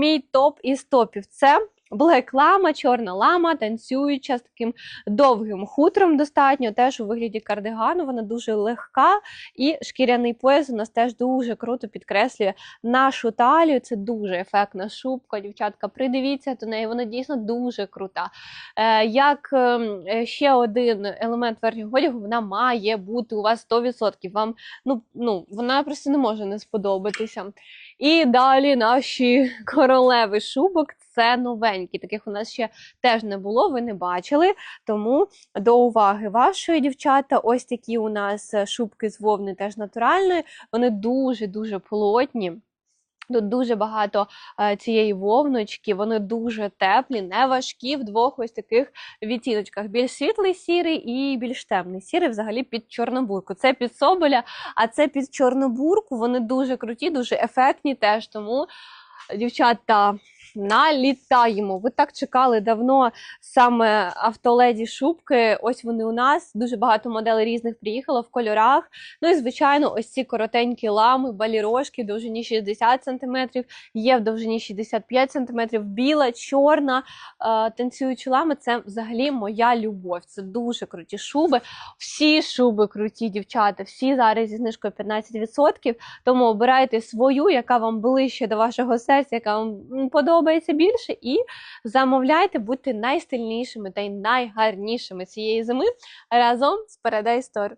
Мій топ із топів. Це Блек лама, чорна лама, танцююча з таким довгим хутром достатньо, теж у вигляді кардигану. Вона дуже легка, і шкіряний пояс у нас теж дуже круто підкреслює нашу талію. Це дуже ефектна шубка. Дівчатка, придивіться до неї, вона дійсно дуже крута. Е, як ем, ще один елемент верхнього одягу, вона має бути у вас 100%. Вам ну, ну вона просто не може не сподобатися. І далі наші королеви шубок це новенькі. Таких у нас ще теж не було, ви не бачили. Тому до уваги вашої дівчата, ось такі у нас е, шубки з вовни теж натуральної. Вони дуже-дуже плотні. Тут дуже багато е, цієї вовночки, вони дуже теплі, не важкі в двох ось таких відтіночках. Більш світлий сірий і більш темний сірий, взагалі під чорнобурку. Це під соболя, а це під чорнобурку. Вони дуже круті, дуже ефектні теж. Тому, дівчата, налітаємо. Ви так чекали давно саме автоледі шубки. Ось вони у нас. Дуже багато моделей різних приїхало в кольорах. Ну і звичайно, ось ці коротенькі лами, балірошки в довжині 60 см, є в довжині 65 см, біла, чорна, е, танцюючі лами це взагалі моя любов. Це дуже круті шуби. Всі шуби круті, дівчата, всі зараз зі знижкою 15%. Тому обирайте свою, яка вам ближче до вашого серця, яка вам м, подобається більше, і замовляйте, будьте найстильнішими та й найгарнішими цієї зими разом з Paradise Store.